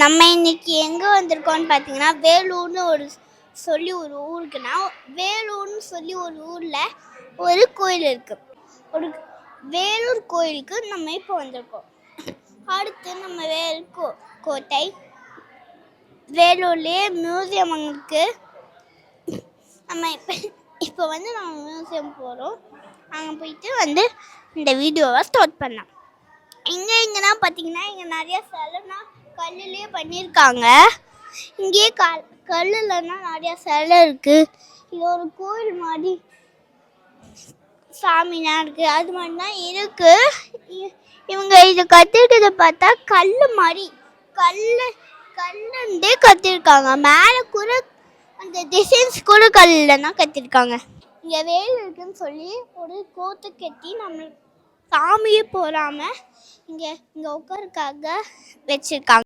நம்ம இன்னைக்கு எங்கே வந்திருக்கோம்னு பார்த்தீங்கன்னா வேலூர்னு ஒரு சொல்லி ஒரு ஊருக்குன்னா வேலூர்னு சொல்லி ஒரு ஊரில் ஒரு கோயில் இருக்கு. ஒரு வேலூர் கோயிலுக்கு நம்ம இப்போ வந்திருக்கோம். அடுத்து நம்ம வேல் கோ கோட்டை. வேலூர்லேயே மியூசியம் அங்கே இருக்கு. நம்ம இப்போ இப்போ வந்து நம்ம மியூசியம் போகிறோம் அங்கே போயிட்டு வந்து இந்த வீடியோவை ஸ்டார்ட் பண்ணலாம். இங்கே இங்கேனா பார்த்தீங்கன்னா இங்கே நிறைய சிலைனா கல்லுலேயே பண்ணியிருக்காங்க இங்கேயே கல் கல்லுலன்னா நிறையா சிலை இருக்குது இது ஒரு கோயில் மாதிரி சாமினா இருக்குது அது மாதிரி தான் இருக்குது இவங்க இது கற்றுக்கிறத பார்த்தா கல் மாதிரி கல் கல்லுந்தே கத்திருக்காங்க. மேலே கூட அந்த டிசைன்ஸ் கூட கல்லில் தான் கத்திருக்காங்க. இங்கே வேல் இருக்குன்னு சொல்லி ஒரு கோத்து கட்டி நம்ம சாமியே போகாமல் இங்கே இங்கே உட்காருக்காக வச்சுருக்காங்க.